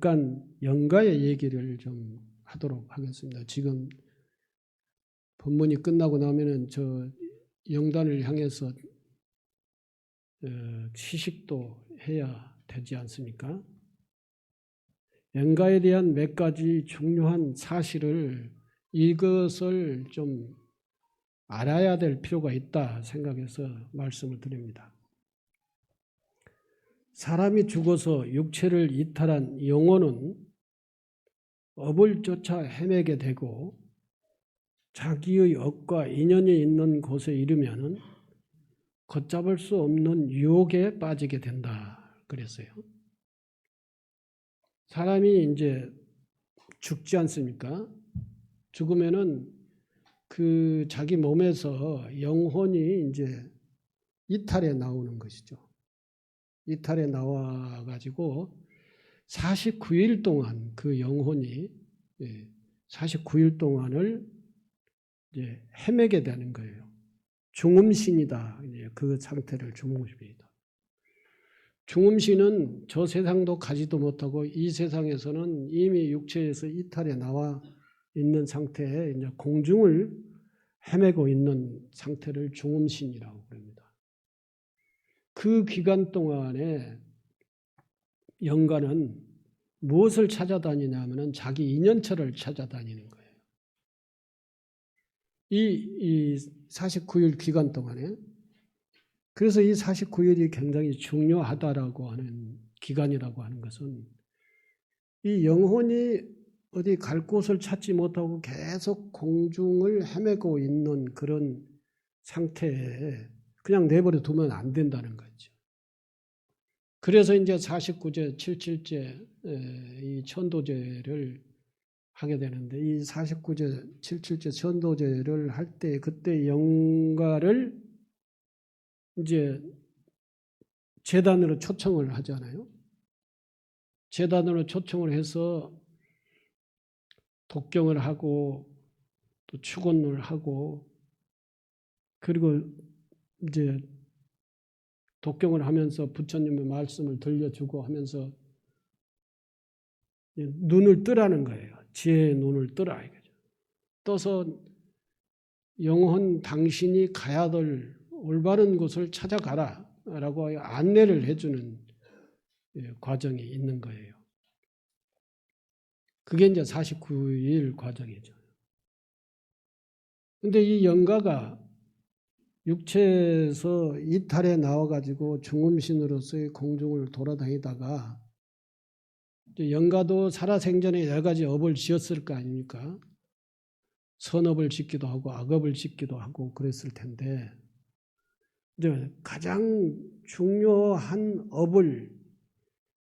잠깐 영가의 얘기를 좀 하도록 하겠습니다. 지금 본문이 끝나고 나면은 저 영단을 향해서 어, 시식도 해야 되지 않습니까? 영가에 대한 몇 가지 중요한 사실을 이것을 좀 알아야 될 필요가 있다 생각해서 말씀을 드립니다. 사람이 죽어서 육체를 이탈한 영혼은 업을 쫓아 헤매게 되고 자기의 업과 인연이 있는 곳에 이르면은 걷잡을 수 없는 유혹에 빠지게 된다. 그랬어요. 사람이 이제 죽지 않습니까? 죽으면은 그 자기 몸에서 영혼이 이제 이탈에 나오는 것이죠. 이탈에 나와 가지고 49일 동안 그 영혼이 49일 동안을 이제 헤매게 되는 거예요. 중음신이다. 그 상태를 중음신이다. 중음신은 저 세상도 가지도 못하고 이 세상에서는 이미 육체에서 이탈에 나와 있는 상태에 이제 공중을 헤매고 있는 상태를 중음신이라고 합니다. 그 기간 동안에 영가는 무엇을 찾아다니냐면은 자기 인연처를 찾아다니는 거예요. 이, 이 49일 기간 동안에 그래서 이 49일이 굉장히 중요하다라고 하는 기간이라고 하는 것은 이 영혼이 어디 갈 곳을 찾지 못하고 계속 공중을 헤매고 있는 그런 상태에 그냥 내버려 두면 안 된다는 거죠. 그래서 이제 49제, 77제 이 천도제를 하게 되는데 이 49제, 77제 천도제를 할 때 그때 영가를 이제 재단으로 초청을 하잖아요. 재단으로 초청을 해서 독경을 하고 또 축원을 하고 그리고 이제 독경을 하면서 부처님의 말씀을 들려주고 하면서 눈을 뜨라는 거예요. 지혜의 눈을 뜨라 이거죠. 떠서 영혼 당신이 가야 될 올바른 곳을 찾아가라 라고 안내를 해주는 예, 과정이 있는 거예요. 그게 이제 49일 과정이죠. 근데 이 영가가 육체에서 이탈에 나와가지고 중음신으로서의 공중을 돌아다니다가 영가도 살아생전에 여러 가지 업을 지었을 거 아닙니까? 선업을 짓기도 하고 악업을 짓기도 하고 그랬을 텐데 가장 중요한 업을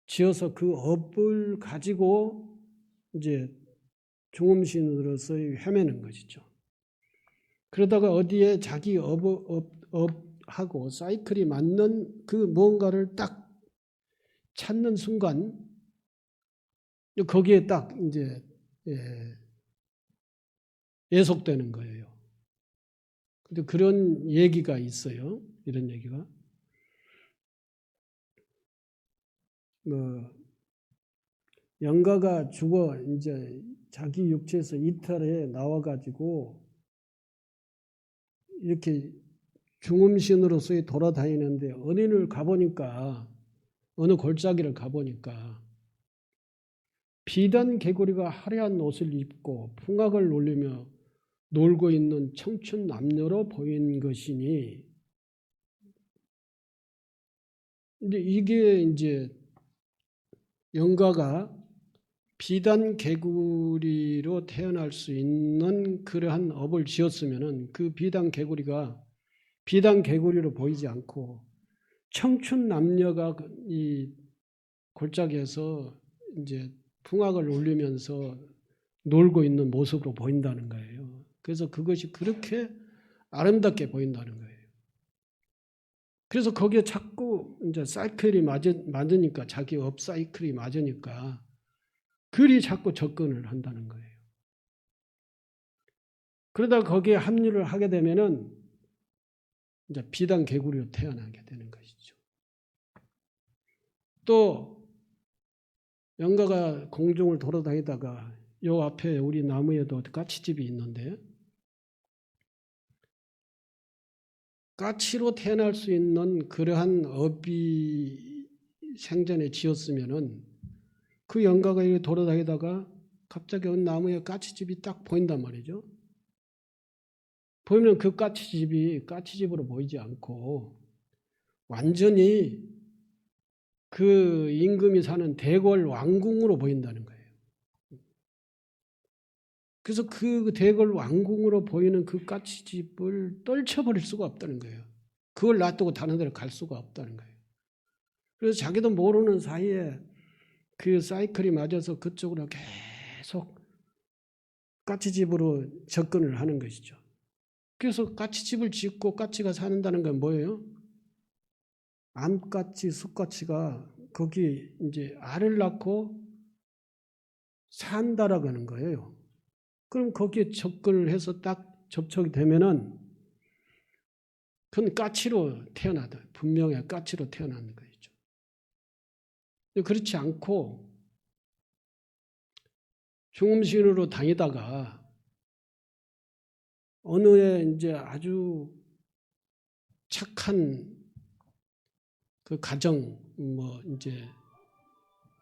지어서 그 업을 가지고 이제 중음신으로서의 헤매는 것이죠. 그러다가 어디에 자기 업, 업, 업하고 사이클이 맞는 그 무언가를 딱 찾는 순간 거기에 딱 이제 예, 예속되는 거예요. 근데 그런 얘기가 있어요. 이런 얘기가. 뭐 영가가 죽어 이제 자기 육체에서 이탈에 나와 가지고 이렇게 중음신으로서의 돌아다니는데 은인을 가보니까 어느 골짜기를 가보니까 비단 개구리가 화려한 옷을 입고 풍악을 놀리며 놀고 있는 청춘 남녀로 보인 것이니. 근데 이게 이제 영가가 비단 개구리로 태어날 수 있는 그러한 업을 지었으면은 그 비단 개구리가 비단 개구리로 보이지 않고 청춘 남녀가 그이 골짜기에서 이제 풍악을 울리면서 놀고 있는 모습으로 보인다는 거예요. 그래서 그것이 그렇게 아름답게 보인다는 거예요. 그래서 거기에 자꾸 이제 사이클이 맞으니까 자기 업 사이클이 맞으니까 그리 자꾸 접근을 한다는 거예요. 그러다 거기에 합류를 하게 되면은 이제 비단 개구리로 태어나게 되는 것이죠. 또 영가가 공중을 돌아다니다가 요 앞에 우리 나무에도 까치집이 있는데 까치로 태어날 수 있는 그러한 업이 생전에 지었으면은 그 영가가 이렇게 돌아다니다가 갑자기 어느 나무에 까치집이 딱 보인단 말이죠. 보이면 그 까치집이 까치집으로 보이지 않고 완전히 그 임금이 사는 대궐 왕궁으로 보인다는 거예요. 그래서 그 대궐 왕궁으로 보이는 그 까치집을 떨쳐버릴 수가 없다는 거예요. 그걸 놔두고 다른 데로 갈 수가 없다는 거예요. 그래서 자기도 모르는 사이에 그 사이클이 맞아서 그쪽으로 계속 까치집으로 접근을 하는 것이죠. 그래서 까치집을 짓고 까치가 사는다는 건 뭐예요? 암까치, 숫까치가 거기 이제 알을 낳고 산다라고 하는 거예요. 그럼 거기에 접근을 해서 딱 접촉이 되면은 그건 까치로 태어나다. 분명히 까치로 태어나는 거죠. 그렇지 않고 중음신으로 다니다가 어느 에 이제 아주 착한 그 가정 뭐 이제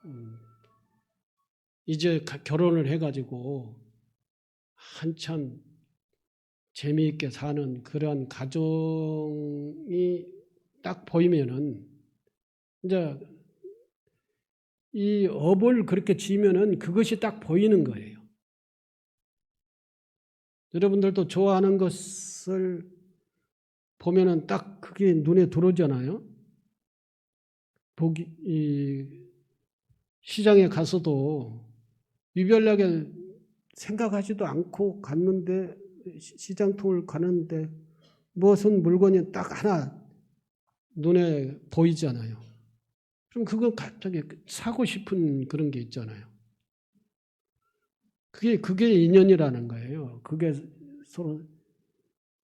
음 이제 결혼을 해가지고 한참 재미있게 사는 그러한 가정이 딱 보이면은 이제 이 업을 그렇게 지면은 그것이 딱 보이는 거예요. 여러분들도 좋아하는 것을 보면은 딱 그게 눈에 들어오잖아요. 보기 이 시장에 가서도 유별나게 생각하지도 않고 갔는데 시장통을 가는데 무슨 물건이 딱 하나 눈에 보이잖아요. 그럼 그거 갑자기 사고 싶은 그런 게 있잖아요. 그게 그게 인연이라는 거예요. 그게 서로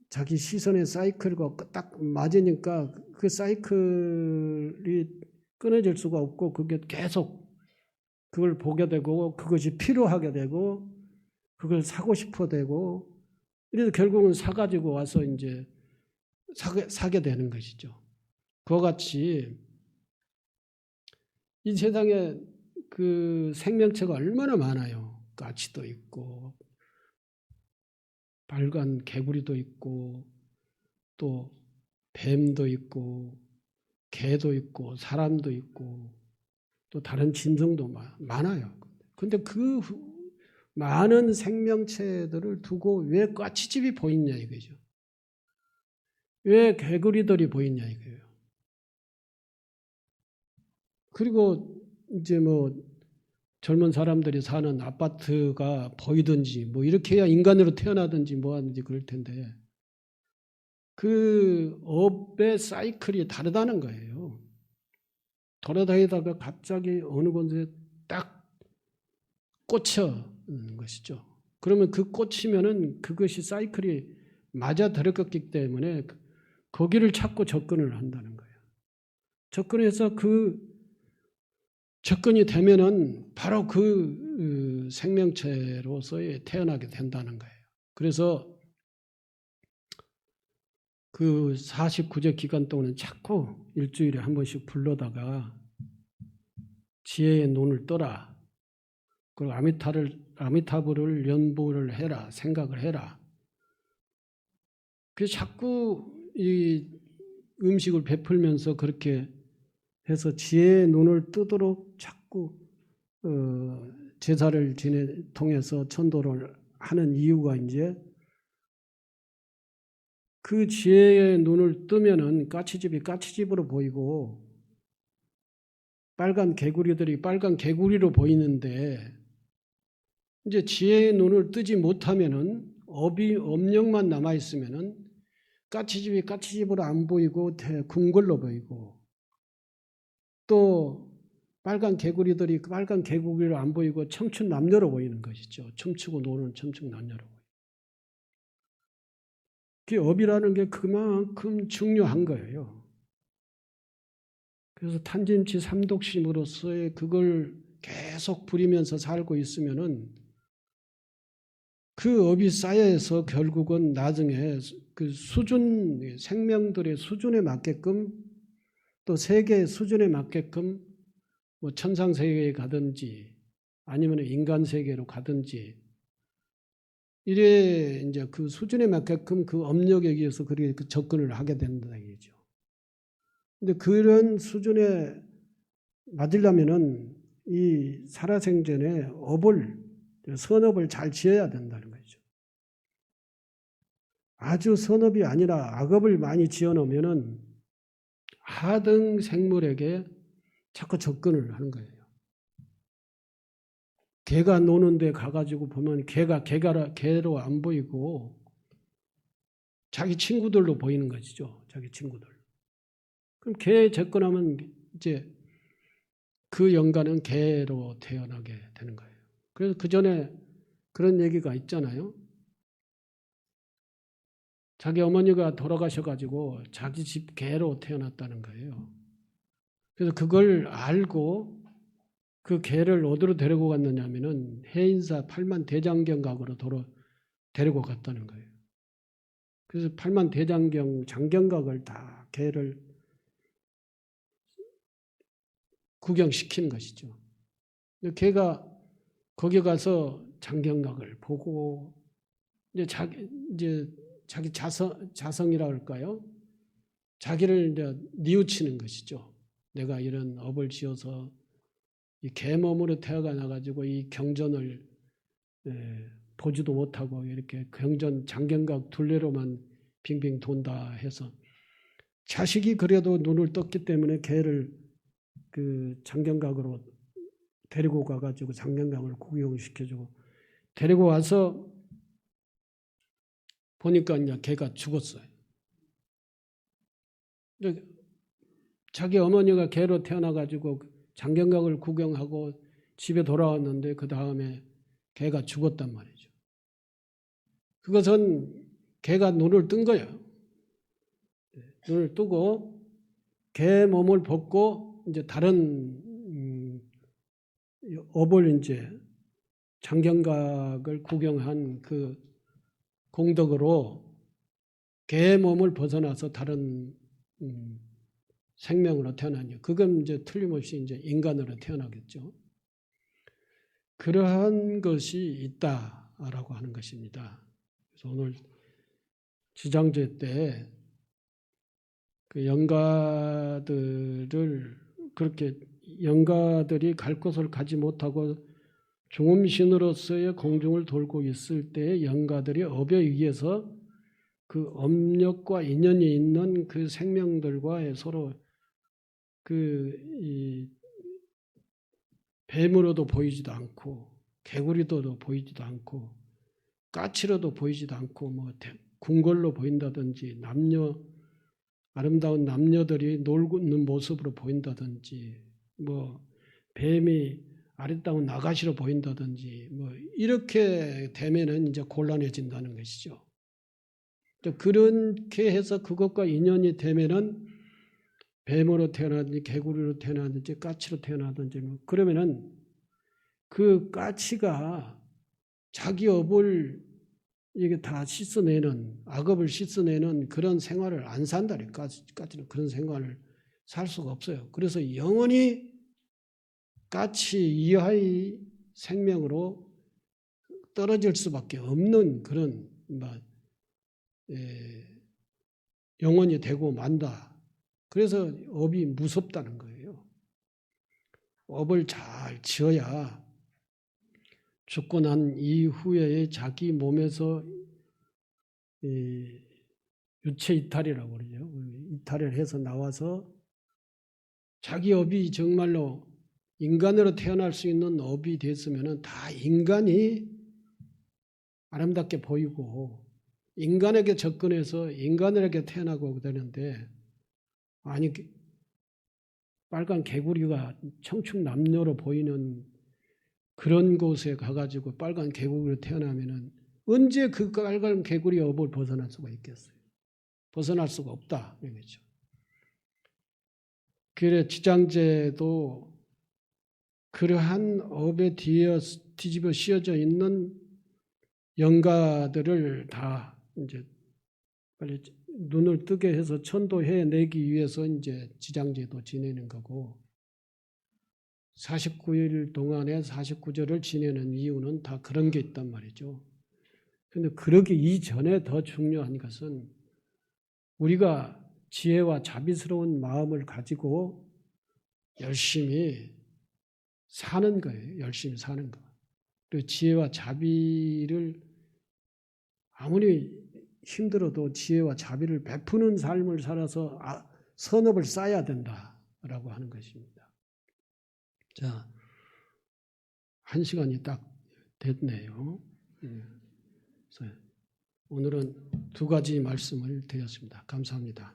자기 시선의 사이클과 딱 맞으니까 그 사이클이 끊어질 수가 없고 그게 계속 그걸 보게 되고 그것이 필요하게 되고 그걸 사고 싶어 되고 이래서 결국은 사가지고 와서 이제 사게, 사게 되는 것이죠. 그와 같이 이 세상에 그 생명체가 얼마나 많아요. 까치도 있고 빨간 개구리도 있고 또 뱀도 있고 개도 있고 사람도 있고 또 다른 진성도 많아요. 근데 그 많은 생명체들을 두고 왜 까치집이 보이냐 이거죠. 왜 개구리들이 보이냐 이거예요. 그리고 이제 뭐 젊은 사람들이 사는 아파트가 보이든지 뭐 이렇게 해야 인간으로 태어나든지 뭐 하든지 그럴 텐데 그 업의 사이클이 다르다는 거예요. 돌아다니다가 갑자기 어느 곳에 딱 꽂혀 것이죠. 그러면 그 꽂히면은 그것이 사이클이 맞아 들어갔기 때문에 거기를 찾고 접근을 한다는 거예요. 접근해서 그 접근이 되면은 바로 그 생명체로서의 태어나게 된다는 거예요. 그래서 그 49제 기간 동안은 자꾸 일주일에 한 번씩 불러다가 지혜의 눈을 떠라. 그리고 아미타를 아미타불을 연보를 해라. 생각을 해라. 그 자꾸 이 음식을 베풀면서 그렇게 해서 지혜의 눈을 뜨도록 자꾸 어, 제사를 지내 통해서 천도를 하는 이유가 이제 그 지혜의 눈을 뜨면은 까치집이 까치집으로 보이고 빨간 개구리들이 빨간 개구리로 보이는데 이제 지혜의 눈을 뜨지 못하면은 업이 업력만 남아 있으면은 까치집이 까치집으로 안 보이고 궁궐로 보이고 또 빨간 개구리들이 빨간 개구리로 안 보이고 청춘 남녀로 보이는 것이죠. 춤추고 노는 청춘 남녀로 보이고. 그 업이라는 게 그만큼 중요한 거예요. 그래서 탄진치 삼독심으로서의 그걸 계속 부리면서 살고 있으면은 그 업이 쌓여서 결국은 나중에 그 수준 생명들의 수준에 맞게끔 또 세계의 수준에 맞게끔 뭐 천상 세계에 가든지 아니면 인간 세계로 가든지 이래 이제 그 수준에 맞게끔 그 업력에 의해서 그렇게 그 접근을 하게 된다 얘기죠. 근데 그런 수준에 맞으려면은 이 살아생전에 업을 선업을 잘 지어야 된다는 거죠. 아주 선업이 아니라 악업을 많이 지어 놓으면은 하등 생물에게 자꾸 접근을 하는 거예요. 개가 노는데 가가지고 보면 개가 개가 개로 안 보이고 자기 친구들로 보이는 것이죠. 자기 친구들. 그럼 개 접근하면 이제 그 영가는 개로 태어나게 되는 거예요. 그래서 그 전에 그런 얘기가 있잖아요. 자기 어머니가 돌아가셔가지고 자기 집 개로 태어났다는 거예요. 그래서 그걸 알고 그 개를 어디로 데리고 갔느냐면은 해인사 팔만 대장경각으로 도로 데리고 갔다는 거예요. 그래서 팔만 대장경 장경각을 다 개를 구경시키는 것이죠. 걔가 거기 가서 장경각을 보고 이제 자기 이제 자기 자성 자성이라 할까요? 자기를 이제 뉘우치는 것이죠. 내가 이런 업을 지어서 이 개몸으로 태어가 나가지고 이 경전을 에, 보지도 못하고 이렇게 경전 장경각 둘레로만 빙빙 돈다 해서 자식이 그래도 눈을 떴기 때문에 개를 그 장경각으로 데리고 가가지고 장경각을 구경시켜주고 데리고 와서 보니까 이제 개가 죽었어요. 자기 어머니가 개로 태어나가지고 장경각을 구경하고 집에 돌아왔는데 그 다음에 개가 죽었단 말이죠. 그것은 개가 눈을 뜬 거예요. 눈을 뜨고 개 몸을 벗고 이제 다른 음, 업을 이제 장경각을 구경한 그 공덕으로 개 몸을 벗어나서 다른 음, 생명으로 태어나니 그건 이제 틀림없이 이제 인간으로 태어나겠죠. 그러한 것이 있다라고 하는 것입니다. 그래서 오늘 지장제 때 그 영가들을 그렇게 영가들이 갈 곳을 가지 못하고 중음신으로서의 공중을 돌고 있을 때 영가들이 업에 의해서 그 업력과 인연이 있는 그 생명들과 서로 그이 뱀으로도 보이지도 않고 개구리도 보이지도 않고 까치로도 보이지도 않고 뭐 궁궐로 보인다든지 남녀 아름다운 남녀들이 놀고 있는 모습으로 보인다든지 뭐 뱀이 아름다운 나가시로 보인다든지 뭐 이렇게 되면은 이제 곤란해진다는 것이죠. 그렇게 해서 그것과 인연이 되면은 뱀으로 태어나든지 개구리로 태어나든지 까치로 태어나든지 뭐 그러면은 그 까치가 자기 업을 이게 다 씻어내는 악업을 씻어내는 그런 생활을 안 산다니 까치는 그런 생활을 살 수가 없어요. 그래서 영원히 까치 이하의 생명으로 떨어질 수밖에 없는 그런 영원히 되고 만다. 그래서 업이 무섭다는 거예요. 업을 잘 지어야 죽고 난 이후에 자기 몸에서 유체 이탈이라고 그러죠. 이탈을 해서 나와서 자기 업이 정말로 인간으로 태어날 수 있는 업이 됐으면 다 인간이 아름답게 보이고 인간에게 접근해서 인간에게 태어나고 되는데 아니 빨간 개구리가 청춘 남녀로 보이는 그런 곳에 가가지고 빨간 개구리로 태어나면은 언제 그 빨간 개구리 업을 벗어날 수가 있겠어요? 벗어날 수가 없다. 그렇죠. 그래 지장제도 그러한 업에 뒤어 뒤집어 씌어져 있는 영가들을 다 이제 빨리 눈을 뜨게 해서 천도해 내기 위해서 이제 지장제도 지내는 거고 49일 동안에 49절을 지내는 이유는 다 그런 게 있단 말이죠. 근데 그러기 이전에 더 중요한 것은 우리가 지혜와 자비스러운 마음을 가지고 열심히 사는 거예요. 열심히 사는 거. 그리고 지혜와 자비를 아무리 힘들어도 지혜와 자비를 베푸는 삶을 살아서 아, 선업을 쌓아야 된다라고 하는 것입니다. 자, 한 시간이 딱 됐네요. 예. 오늘은 두 가지 말씀을 드렸습니다. 감사합니다.